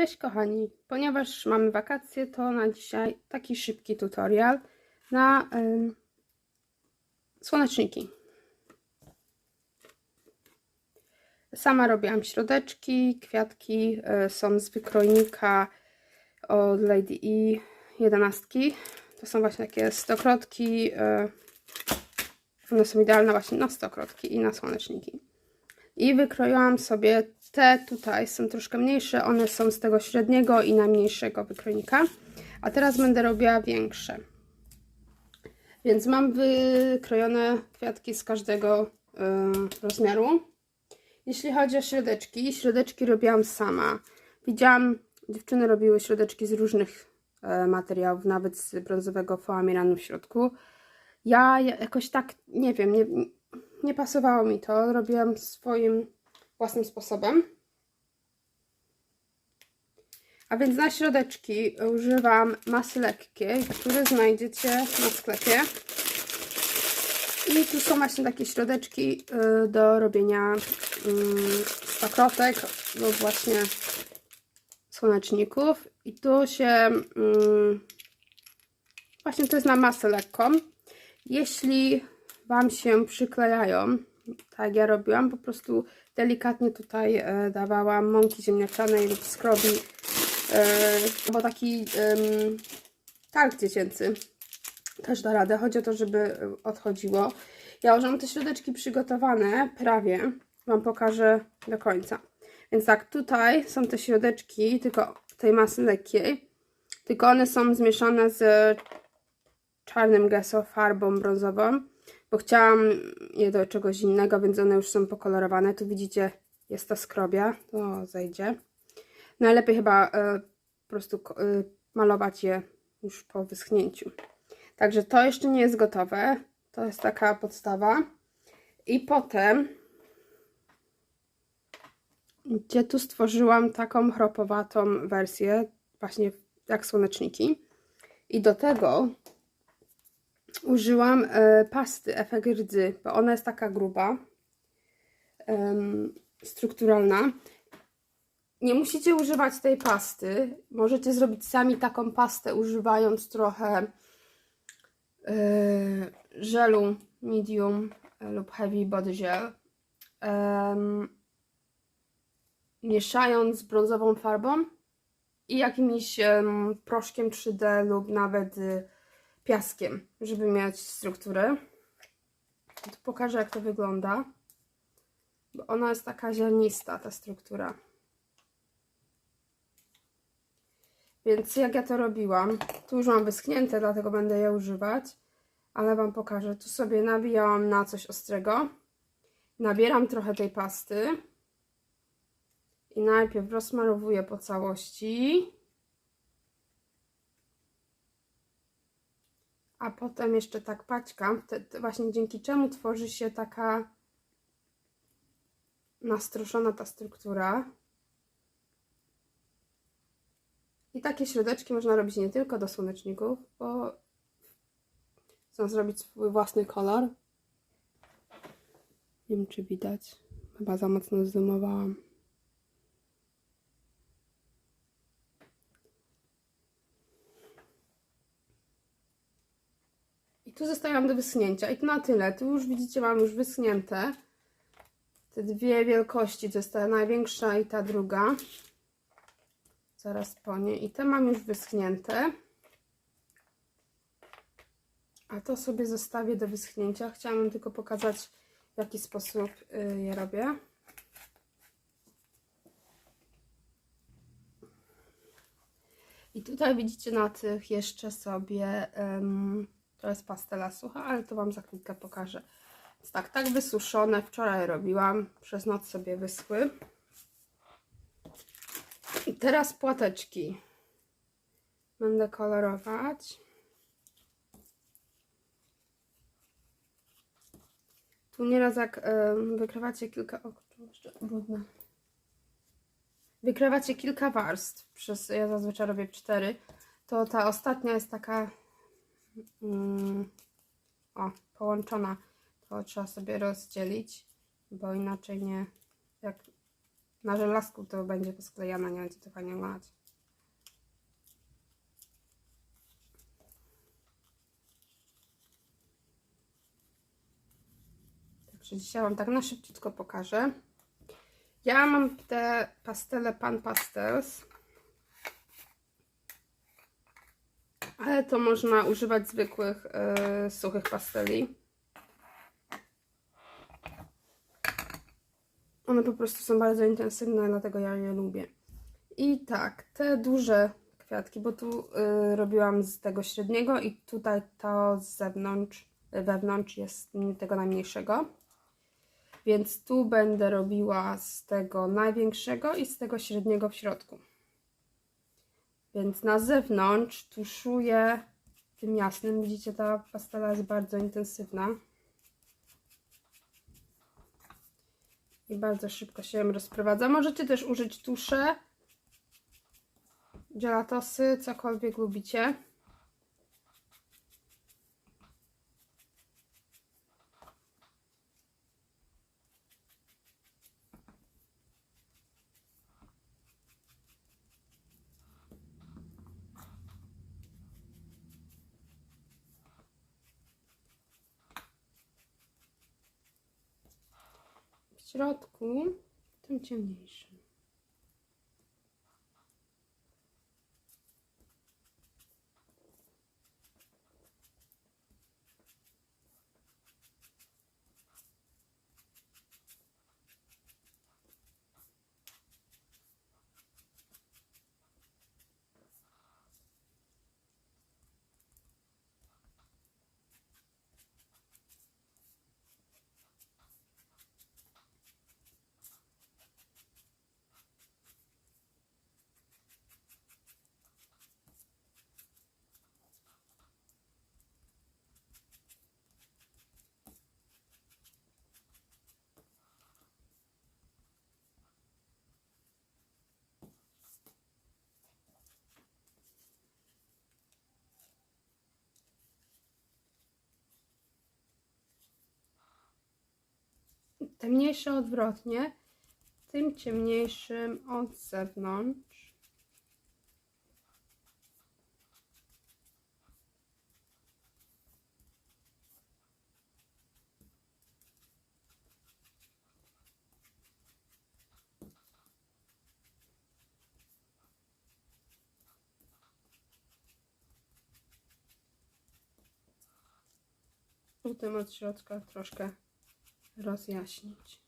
Cześć kochani, ponieważ mamy wakacje, to na dzisiaj taki szybki tutorial na słoneczniki. Sama robiłam środeczki, kwiatki y, są z wykrojnika od Lady E 11. To są właśnie takie stokrotki. y, One są idealne właśnie na stokrotki i na słoneczniki. I wykroiłam sobie te tutaj, są troszkę mniejsze, one są z tego średniego i najmniejszego wykrojnika. A teraz będę robiła większe. Więc mam wykrojone kwiatki z każdego y, rozmiaru. Jeśli chodzi o środeczki, środeczki robiłam sama. Widziałam, dziewczyny robiły środeczki z różnych e, materiałów, nawet z brązowego foamiranu w środku. Ja jakoś tak, nie wiem, nie, nie pasowało mi to. Robiłam swoim własnym sposobem. A więc na środeczki używam masy lekkiej, które znajdziecie na sklepie. I tu są właśnie takie środeczki y, do robienia y, stokrotek lub właśnie słoneczników. I tu się y, właśnie to jest na masę lekką. Jeśli Wam się przyklejają, tak ja robiłam, po prostu delikatnie tutaj e, dawałam mąki ziemniaczanej lub skrobi, e, albo taki targ dziecięcy też da radę. Chodzi o to, żeby odchodziło. Ja już mam te środeczki przygotowane, prawie. Wam pokażę do końca. Więc tak, tutaj są te środeczki, tylko tej masy lekkiej, tylko one są zmieszane z czarnym gesso farbą brązową bo chciałam je do czegoś innego, więc one już są pokolorowane. Tu widzicie, jest ta skrobia, to zejdzie. Najlepiej chyba y, po prostu y, malować je już po wyschnięciu. Także to jeszcze nie jest gotowe. To jest taka podstawa. I potem, gdzie tu stworzyłam taką chropowatą wersję, właśnie jak słoneczniki. I do tego użyłam e, pasty efekt rdzy, bo ona jest taka gruba, strukturalna. Nie musicie używać tej pasty. Możecie zrobić sami taką pastę, używając trochę e, żelu medium lub heavy body gel. mieszając z brązową farbą i jakimś proszkiem 3D lub nawet y, piaskiem, żeby mieć strukturę. Tu pokażę, jak to wygląda. Bo ona jest taka ziarnista, ta struktura. Więc jak ja to robiłam, tu już mam wyschnięte, dlatego będę je używać, ale Wam pokażę. Tu sobie nawijałam na coś ostrego. Nabieram trochę tej pasty. I najpierw rozmarowuję po całości. A potem jeszcze tak paćkam, wtedy właśnie dzięki czemu tworzy się taka nastroszona ta struktura. I takie środeczki można robić nie tylko do słoneczników, bo chcą zrobić swój własny kolor. Nie wiem, czy widać. Chyba za mocno zoomowałam. Tu zostawiam do wyschnięcia. I to na tyle. Tu już widzicie, mam już wyschnięte. Te dwie wielkości, to jest ta największa i ta druga. Zaraz po nie. I te mam już wyschnięte. A to sobie zostawię do wyschnięcia. Chciałam tylko pokazać, w jaki sposób y, je robię. I tutaj widzicie na tych jeszcze sobie... Um, to jest pastela sucha, ale to Wam za chwilkę pokażę. Tak, tak wysuszone. Wczoraj robiłam. Przez noc sobie wyschły. I teraz płateczki. Będę kolorować. Tu nieraz jak y, wykrywacie kilka... O, jeszcze brudne. Wykrywacie kilka warstw. Przez, ja zazwyczaj robię cztery. To ta ostatnia jest taka o, połączona, to trzeba sobie rozdzielić, bo inaczej nie, jak na żelazku to będzie posklejane, nie będzie to fajnie wyglądać. Także dzisiaj Wam tak na szybciutko pokażę. Ja mam te pastele Pan Pastels. Ale to można używać zwykłych, yy, suchych pasteli. One po prostu są bardzo intensywne, dlatego ja je lubię. I tak, te duże kwiatki, bo tu y, robiłam z tego średniego i tutaj to z zewnątrz, wewnątrz jest tego najmniejszego. Więc tu będę robiła z tego największego i z tego średniego w środku. Więc na zewnątrz tuszuję tym jasnym. Widzicie, ta pastela jest bardzo intensywna. I bardzo szybko się ją rozprowadza. Możecie też użyć tusze, gelatosy, cokolwiek lubicie. Środku tym ciemniejszym. Te mniejsze odwrotnie, tym ciemniejszym od zewnątrz. Potem od środka troszkę rozjaśnić.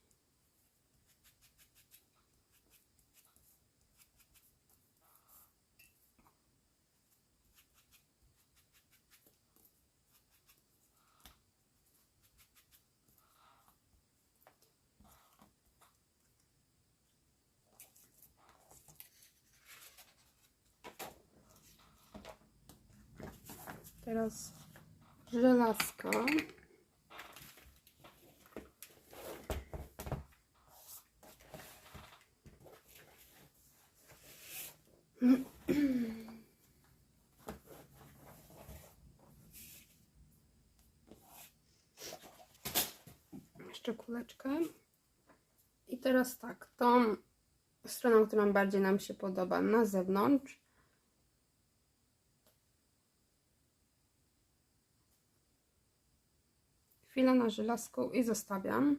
Teraz żelazko. Jeszcze kuleczkę. I teraz tak, tą stroną, która bardziej nam się podoba na zewnątrz. Chwilę na żelazku i zostawiam.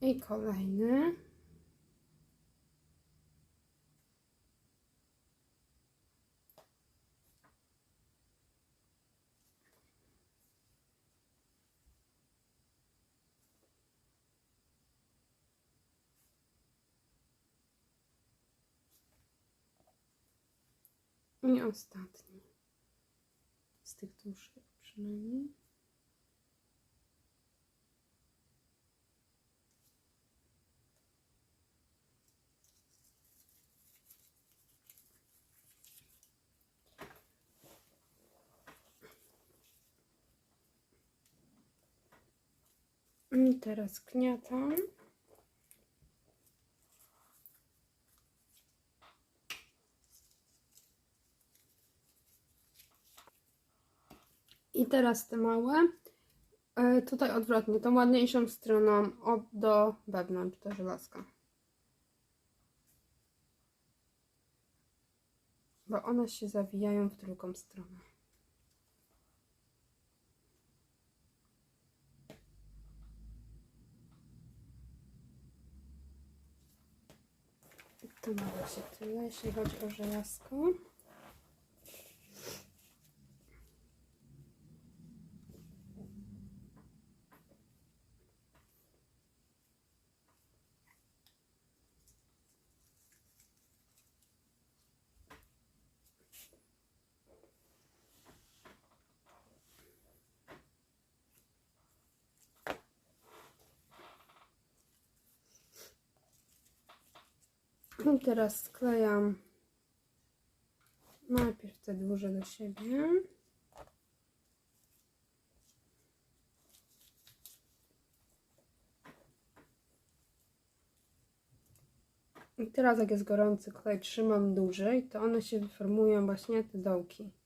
I kolejny. I ostatni z tych dłuższych przynajmniej. I teraz gniatam. teraz te małe. E, tutaj odwrotnie, tą ładniejszą stroną od do wewnątrz, to żelazka. Bo one się zawijają w drugą stronę. To mamy się tyle, jeśli chodzi o żelazko. I teraz sklejam najpierw te duże do siebie. I teraz jak jest gorący klej trzymam dłużej, to one się formują właśnie te dołki.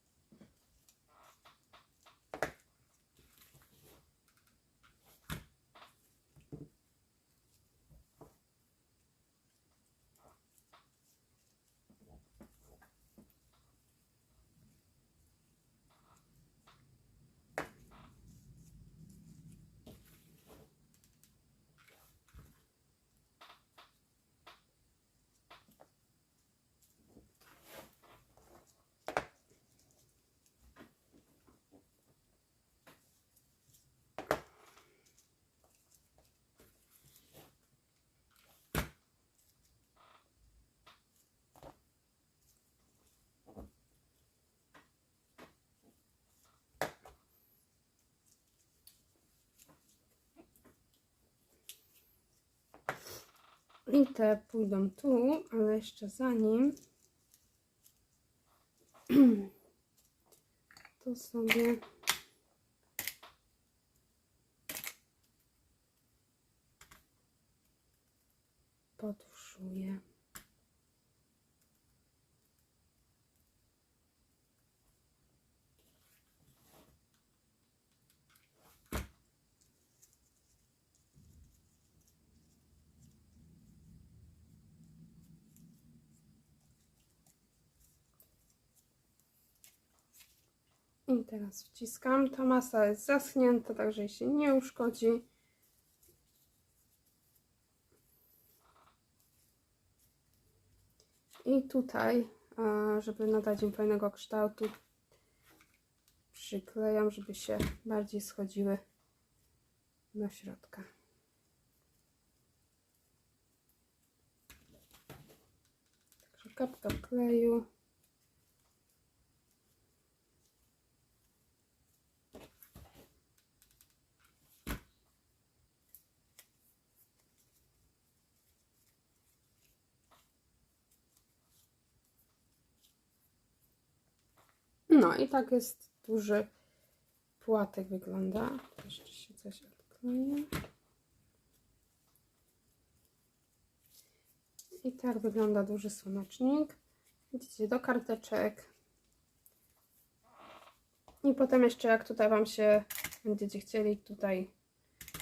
I te pójdą tu, ale jeszcze zanim to sobie potuszuję. I teraz wciskam. Ta masa jest zaschnięta, także jej się nie uszkodzi. I tutaj, a, żeby nadać im fajnego kształtu, przyklejam, żeby się bardziej schodziły do środka. Także kapka kleju. No i tak jest duży płatek wygląda. Jeszcze się coś odkleję. I tak wygląda duży słonecznik. Widzicie, do karteczek. I potem jeszcze jak tutaj Wam się będziecie chcieli tutaj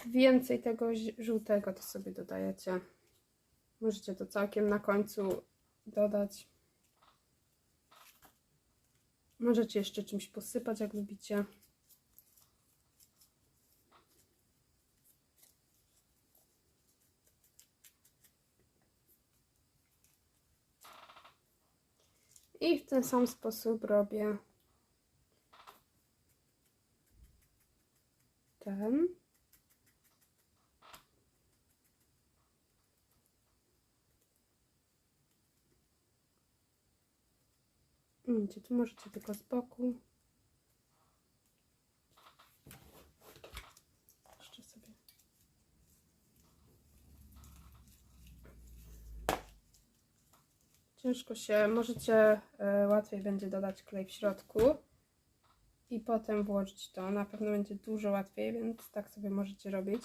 więcej tego żółtego, to sobie dodajecie. Możecie to całkiem na końcu dodać. Możecie jeszcze czymś posypać, jak lubicie. I w ten sam sposób robię ten. Widzicie, tu możecie tylko z boku. Jeszcze sobie. Ciężko się, możecie e, łatwiej będzie dodać klej w środku i potem włożyć to. Na pewno będzie dużo łatwiej, więc tak sobie możecie robić.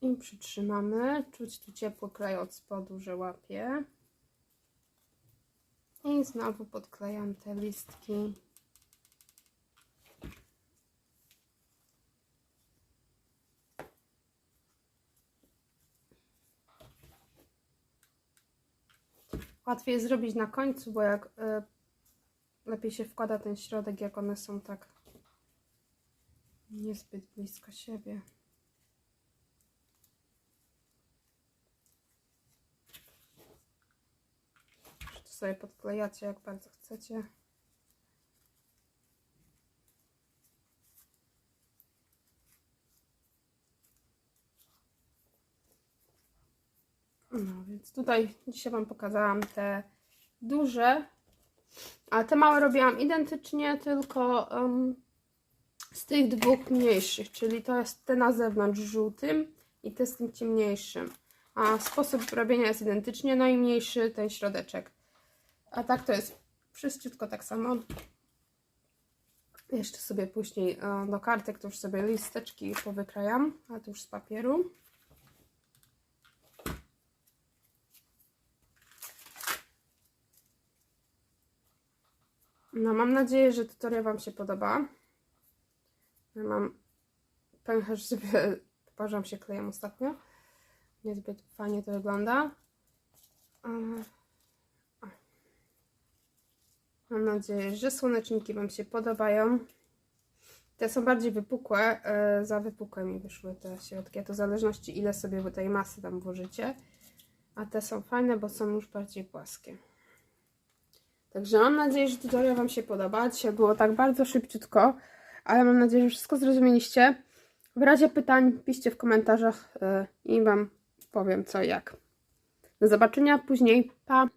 I przytrzymamy. Czuć tu ciepły klej od spodu, że łapie. I znowu podklejam te listki. łatwiej jest zrobić na końcu, bo jak y, lepiej się wkłada ten środek, jak one są tak niezbyt blisko siebie. To sobie podklejacie, jak bardzo chcecie. No więc tutaj dzisiaj Wam pokazałam te duże, a te małe robiłam identycznie, tylko em, z tych dwóch mniejszych, czyli to jest te na zewnątrz żółtym i te z tym ciemniejszym. A sposób robienia jest identycznie, no i mniejszy ten środeczek. A tak to jest wszystko tak samo. Jeszcze sobie później e, do kartek to już sobie listeczki powykrajam, a to już z papieru. No, mam nadzieję, że tutorial Wam się podoba. Ja mam pęcherz, żeby poparzam się klejem ostatnio. Niezbyt fajnie to wygląda. Mam nadzieję, że słoneczniki Wam się podobają. Te są bardziej wypukłe. e, Za wypukłe mi wyszły te środki. To w zależności ile sobie tej masy tam włożycie. A te są fajne, bo są już bardziej płaskie. Także mam nadzieję, że tutorial Wam się podoba. Dzisiaj było tak bardzo szybciutko, ale mam nadzieję, że wszystko zrozumieliście. W razie pytań piszcie w komentarzach yy, i Wam powiem co i jak. Do zobaczenia później. Pa!